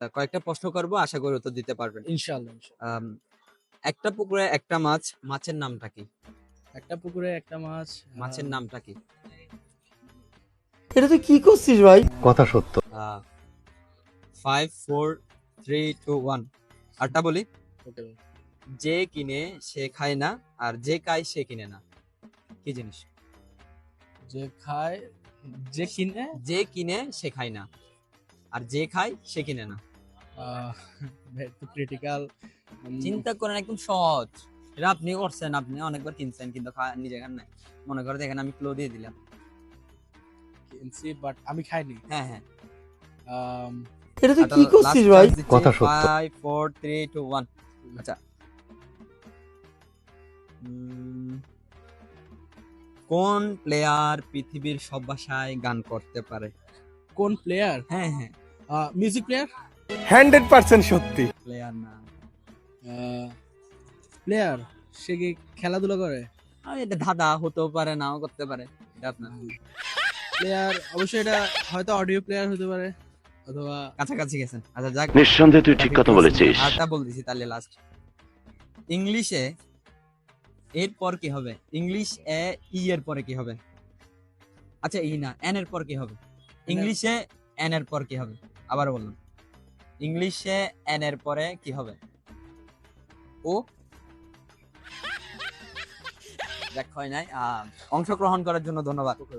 তা কয়েকটা প্রশ্ন করব আশা করি উত্তর দিতে পারবেন। ইনশাআল্লাহ ইনশাআল্লাহ। একটা পুকুরে একটা মাছ মাছের নামটা কি? একটা পুকুরে একটা মাছ মাছের নামটা কি? এটা তুই কি করছিস ভাই? কথা সত্য। Five four three two one আরটা বলি? ওকে যে কিনে সে খায় না আর যে খায় সে কিনে না। কি জিনিস? যে খায় যে কিনে? যে কিনে সে খায় না আর যে খায় সে কিনে না। ক্রিটিক্যাল চিন্তা করেন একদম সহজ। এটা আপনি করছেন আপনি অনেকবার কিনছেন কিন্তু নিজে খান নাই। মনে করে দেখেন আমি ক্লো দিয়ে দিলাম। কিনছি বাট আমি খাইনি। হ্যাঁ হ্যাঁ। এটা তুই কি করছিস ভাই? কথা সত্য। Five four three two one আচ্ছা। কোন প্লেয়ার পৃথিবীর সব ভাষায় গান করতে পারে? কোন প্লেয়ার হ্যাঁ হ্যাঁ। মিউজিক প্লেয়ার হান্ড্রেড পার্সেন্ট সত্যি। প্লেয়ার না। প্লেয়ার সে কি খেলাধুলা করে? আর এটা ধাঁধা হতেও পারে নাও করতে পারে এটা আপনার। প্লেয়ার অবশ্যই এটা হয়তো অডিও প্লেয়ার হতে পারে অথবা কাছাকাছি গেছেন। আচ্ছা যাক। নিঃসন্দেহে তুই ঠিক কথা বলেছিস। আরটা বলতেছি তাহলে লাস্ট ইংলিশে এর পর কি হবে? ইংলিশ এ ই এর পরে কি হবে? আচ্ছা ই না এন এর পর কি হবে? ইংলিশে এন এর পর কি হবে? আবার বললাম। ইংলিশে এন এর পরে কি হবে? ও? দেখ নাই। অংশগ্রহণ করার জন্য ধন্যবাদ।